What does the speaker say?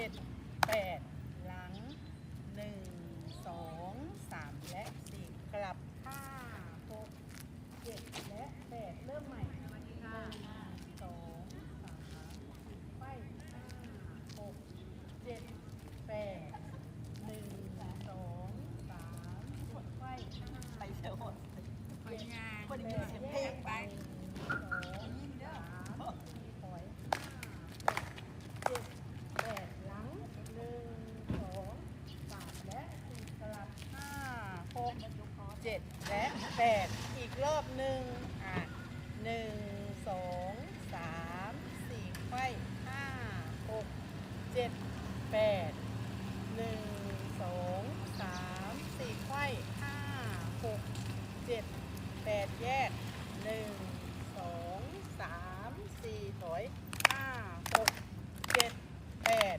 it bad. เจ็ดและแปดอีกรอบหนึ่งอะหนึ่งสองสามสี่ไขว้ห้าหกเจ็ดแปดหนึ่งสองสามสี่ไข่ห้าหกเจ็ดแปดแยกหนึ่งสองสามสี่ถอยห้าหกเจ็ดแปด